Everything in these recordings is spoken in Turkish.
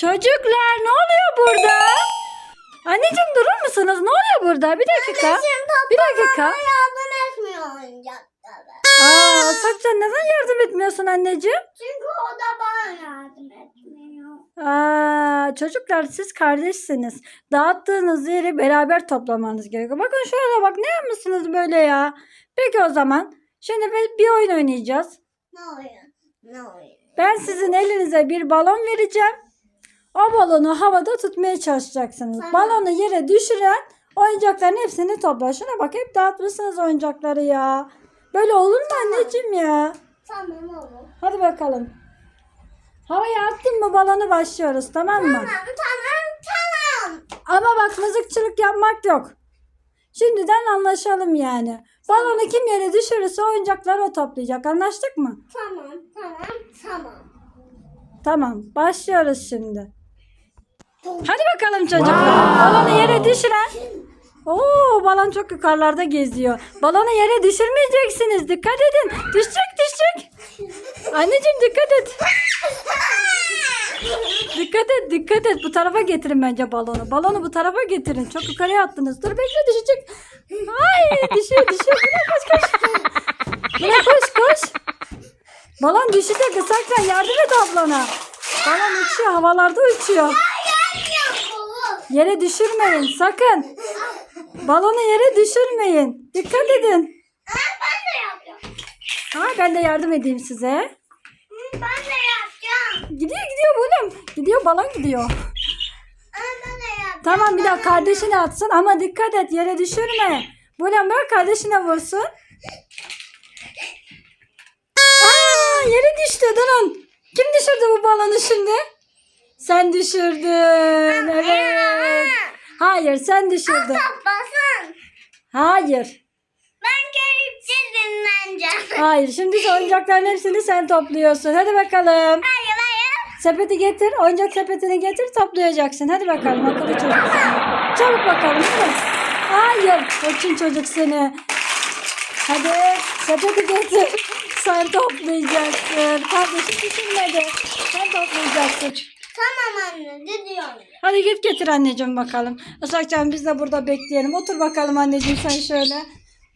Çocuklar ne oluyor burada? Anneciğim durur musunuz? Ne oluyor burada? Bir dakika. Anneciğim Bir dakika. yardım etmiyor oyuncaklara. Aa, Sakcan neden yardım etmiyorsun anneciğim? Çünkü o da bana yardım etmiyor. Aa, çocuklar siz kardeşsiniz. Dağıttığınız yeri beraber toplamanız gerekiyor. Bakın şöyle bak ne yapmışsınız böyle ya? Peki o zaman şimdi bir, bir oyun oynayacağız. Ne oyun? Ne oyun? Ben sizin elinize bir balon vereceğim. O balonu havada tutmaya çalışacaksınız. Tamam. Balonu yere düşüren oyuncakların hepsini toplar. Şuna bak hep dağıtmışsınız oyuncakları ya. Böyle olur mu anneciğim ya? Tamam olur. Hadi bakalım. Havaya attın mı balonu başlıyoruz tamam mı? Tamam tamam tamam. Ama bak mızıkçılık yapmak yok. Şimdiden anlaşalım yani. Balonu kim yere düşürürse oyuncakları o toplayacak. Anlaştık mı? Tamam tamam tamam. Tamam. Başlıyoruz şimdi. Hadi bakalım çocuklar. Balonu yere düşüren. Oo balon çok yukarılarda geziyor. Balonu yere düşürmeyeceksiniz. Dikkat edin. Düşecek düşecek. Anneciğim dikkat et. Dikkat et dikkat et. Bu tarafa getirin bence balonu. Balonu bu tarafa getirin. Çok yukarıya attınız. Dur bekle düşecek. Ay düşüyor düşüyor. Buna koş koş. Buna koş koş. Balon düşecek. Isaktan yardım et ablana. Balon uçuyor. Havalarda uçuyor. Yere düşürmeyin sakın. Balonu yere düşürmeyin. Dikkat edin. Ben de yapacağım. Ha ben de yardım edeyim size. Ben de yapacağım. Gidiyor gidiyor oğlum. Gidiyor balon gidiyor. Ben de yapacağım. Tamam bir daha kardeşine atsın ama dikkat et yere düşürme. Bulan bırak kardeşine vursun. Aa yere düştü durun. Kim düşürdü bu balonu şimdi? Sen düşürdün. Evet. Hayır sen düşürdün. Toplasın. Hayır. Ben keyifçi dinleneceğim. Hayır. Şimdi şu oyuncakların hepsini sen topluyorsun. Hadi bakalım. Hayır hayır. Sepeti getir. Oyuncak sepetini getir toplayacaksın. Hadi bakalım akıllı çocuk. Çabuk bakalım. Hadi. Hayır. Koçun çocuk seni. Hadi sepeti getir. Sen toplayacaksın. Kardeşim düşünmedi. Sen toplayacaksın. Tamam anne gidiyorum. Hadi git getir anneciğim bakalım. Isakcan biz de burada bekleyelim. Otur bakalım anneciğim sen şöyle.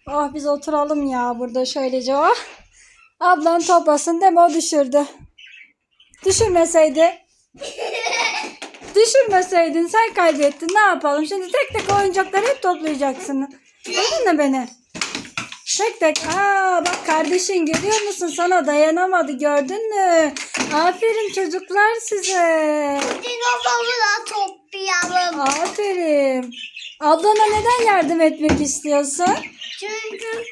Oh biz oturalım ya burada şöylece. Oh. Ablan toplasın değil mi? O düşürdü. Düşürmeseydi. Düşürmeseydin sen kaybettin. Ne yapalım? Şimdi tek tek oyuncakları hep toplayacaksın. Duydun mu beni? Tek tek. Aa bak kardeşin görüyor musun? Sana dayanamadı gördün mü? Aferin çocuklar size. Dinozoru da toplayalım. Aferin. Ablana neden yardım etmek istiyorsun? Çünkü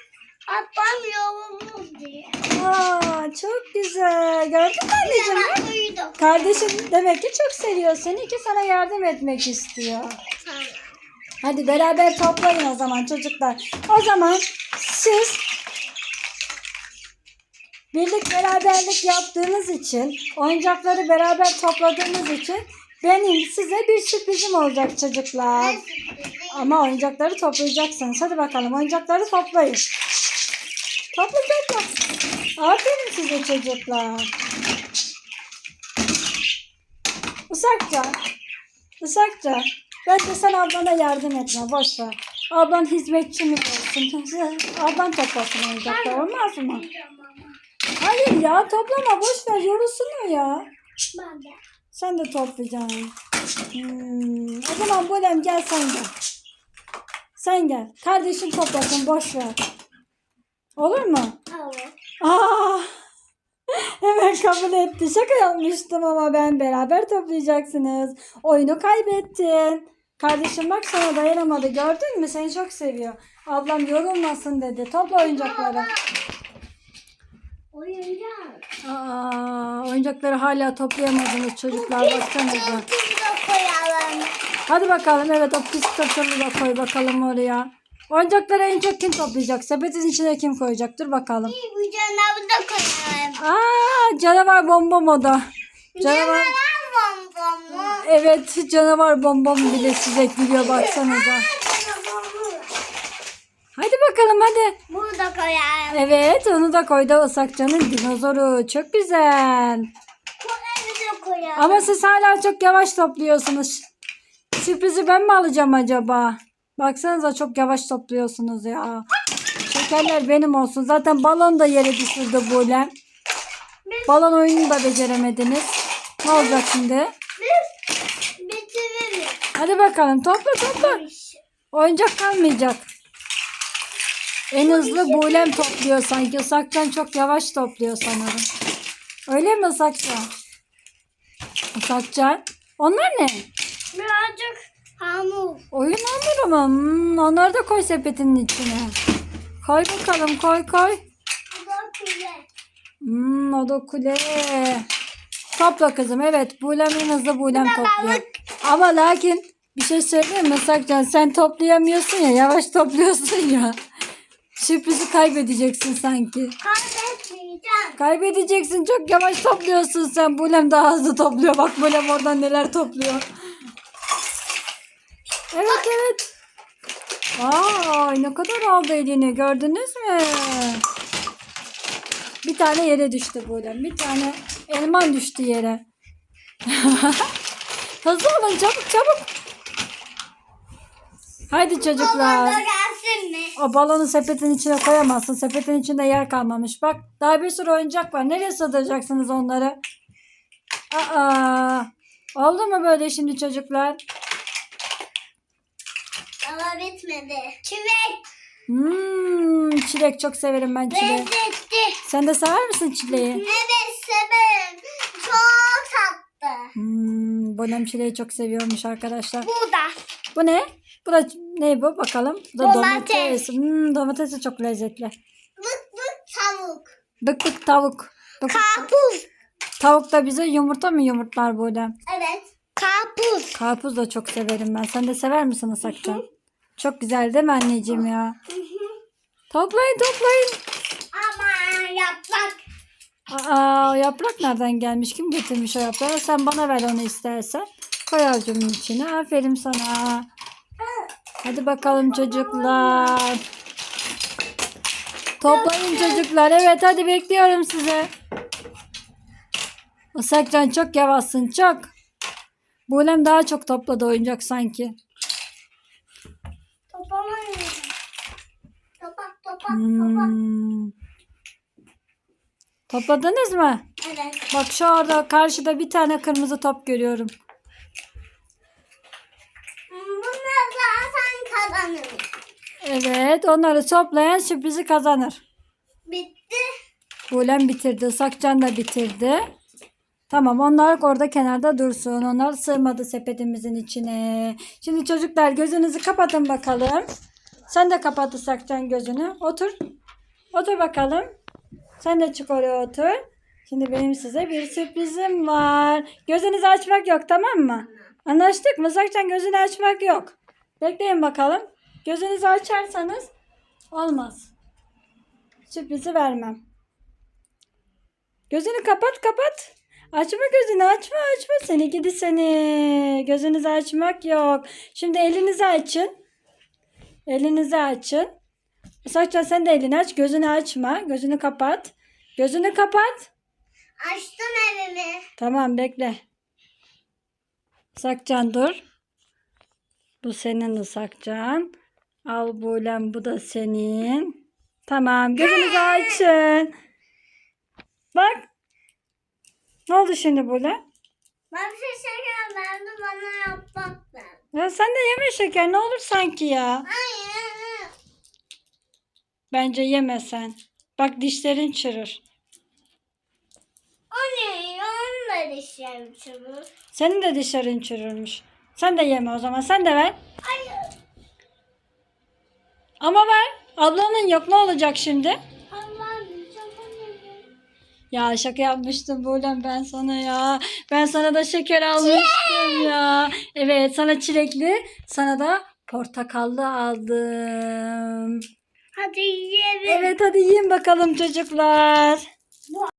ablam yolumuz diye. Aa, çok güzel. Gördün mü anneciğim? Duydum. Kardeşin demek ki çok seviyor seni ki sana yardım etmek istiyor. Tamam. Hadi beraber toplayın o zaman çocuklar. O zaman siz birlik beraberlik yaptığınız için, oyuncakları beraber topladığınız için benim size bir sürprizim olacak çocuklar. Ama oyuncakları toplayacaksınız. Hadi bakalım oyuncakları toplayın. Topla topla. Aferin size çocuklar. Isakça. Isakça. Bence sen ablana yardım etme. Boş ver. Ablan hizmetçimiz olsun. Ablan toplasın oyuncaklar. Olmaz mı? Hayır ya toplama. Boş ver. Yorulsun o ya. Ben de. Sen de toplayacaksın. Hmm, o zaman Bolem gel sen gel. Sen gel. Kardeşin toplasın boş ver. Olur mu? Evet. Aa, hemen kabul etti. Şaka yapmıştım ama ben beraber toplayacaksınız. Oyunu kaybettin. Kardeşim bak sana dayanamadı. Gördün mü? Seni çok seviyor. Ablam yorulmasın dedi. Topla oyuncakları. Oyuncak. Aa, oyuncakları hala toplayamadınız çocuklar. Baksanıza. Da koyalım. Hadi bakalım evet o pis tırtılı da koy bakalım oraya. Oyuncakları en çok kim toplayacak? Sepetin içine kim koyacak? Dur bakalım. Bu canavarı da koyalım. Aa canavar bombom o da. Canavar. Canavar bonbonu. Evet canavar bombom bile size gülüyor baksanıza. Bakalım hadi. Burada koyalım. Evet onu da koydu Isakcan'ın dinozoru. Çok güzel. Bu evi de koyalım. Ama siz hala çok yavaş topluyorsunuz. Sürprizi ben mi alacağım acaba? Baksanıza çok yavaş topluyorsunuz ya. Şekerler benim olsun. Zaten balon da yere düşürdü Bulem. Balon oyununu da beceremediniz. Ne olacak şimdi? Biz bitiririz. Hadi bakalım topla topla. Oyuncak kalmayacak. En hızlı Bulem topluyor sanki. Isakcan çok yavaş topluyor sanırım. Öyle mi Isakcan? Isakcan. Onlar ne? Birazcık hamur. Oyun hamuru mu? Hmm, onları da koy sepetin içine. Koy bakalım koy koy. Bu da kule. Hmm, o da kule. Topla kızım. Evet. Bulem en hızlı Bulem topluyor. balık. Ama lakin bir şey söyleyeyim mi Sakcan? Sen toplayamıyorsun ya. Yavaş topluyorsun ya. Sürprizi kaybedeceksin sanki. Kaybetmeyeceğim. Kaybedeceksin. Çok yavaş topluyorsun sen. Bulem daha hızlı topluyor. Bak Bulem oradan neler topluyor. Evet evet. Vay ne kadar aldı elini gördünüz mü? Bir tane yere düştü Bulem. Bir tane elman düştü yere. Hızlı olun çabuk çabuk. Haydi çocuklar. Gelsin mi? O balonu sepetin içine koyamazsın. Sepetin içinde yer kalmamış. Bak daha bir sürü oyuncak var. Nereye sığdıracaksınız onları? Aa, oldu mu böyle şimdi çocuklar? Ama bitmedi. Çilek. Hmm, çilek çok severim ben çileği. Lezzetli. Sen de sever misin çileği? Evet severim. Çok tatlı. Hmm, Bolem çileği çok seviyormuş arkadaşlar. Bu da. Bu ne? Bu da ne bu bakalım? Bu da Domates. domates. Hmm, domates de çok lezzetli. Bık bık tavuk. Bık bık tavuk. Bık bık- Karpuz. Tavuk da bize yumurta mı yumurtlar Bolem? Evet. Karpuz. Karpuz da çok severim ben. Sen de sever misin Asakcan? Çok güzel değil mi anneciğim ya? Toplayın toplayın. Ama yaprak. Aa, yaprak nereden gelmiş? Kim getirmiş o yaprağı? Sen bana ver onu istersen. Koy avucumun içine. Aferin sana. Hadi bakalım çocuklar. Toplayın çocuklar. Evet hadi bekliyorum size. Isakcan çok yavaşsın çok. Bulem daha çok topladı oyuncak sanki. Toplamayın. Topak topak topak. Hmm. Topladınız mı? Evet. Bak şu orada karşıda bir tane kırmızı top görüyorum. Bunlar zaten kazanır. Evet onları toplayan sürprizi kazanır. Bitti. Bulem bitirdi. Sakcan da bitirdi. Tamam onlar orada kenarda dursun. Onlar sığmadı sepetimizin içine. Şimdi çocuklar gözünüzü kapatın bakalım. Sen de kapat Sakcan gözünü. Otur. Otur bakalım. Sen de çık oraya otur. Şimdi benim size bir sürprizim var. Gözünüzü açmak yok tamam mı? Anlaştık mı? Sakcan gözünü açmak yok. Bekleyin bakalım. Gözünüzü açarsanız olmaz. Sürprizi vermem. Gözünü kapat kapat. Açma gözünü açma açma seni gidi seni. Gözünüzü açmak yok. Şimdi elinizi açın. Elinizi açın. Saçma sen de elini aç. Gözünü açma. Gözünü kapat. Gözünü kapat. Açtım evimi. Tamam bekle. Sakcan dur. Bu senin ısakcan. Al Bulem bu da senin. Tamam gözünüzü açın. Bak. Ne oldu şimdi Bulem? Ben bir şey şeker verdi bana yapmak ver. Ya sen de yeme şeker ne olur sanki ya. Hayır. Bence yeme sen. Bak dişlerin çürür. O ne? Onun da dişlerim çabuk. Senin de dişlerin çürürmüş. Sen de yeme o zaman. Sen de ver. Hayır. Ama ver. Ablanın yok ne olacak şimdi? Ya şaka yapmıştım Bulem ben sana ya. Ben sana da şeker almıştım ya. Evet sana çilekli sana da portakallı aldım. Hadi yiyelim. Evet hadi yiyin bakalım çocuklar.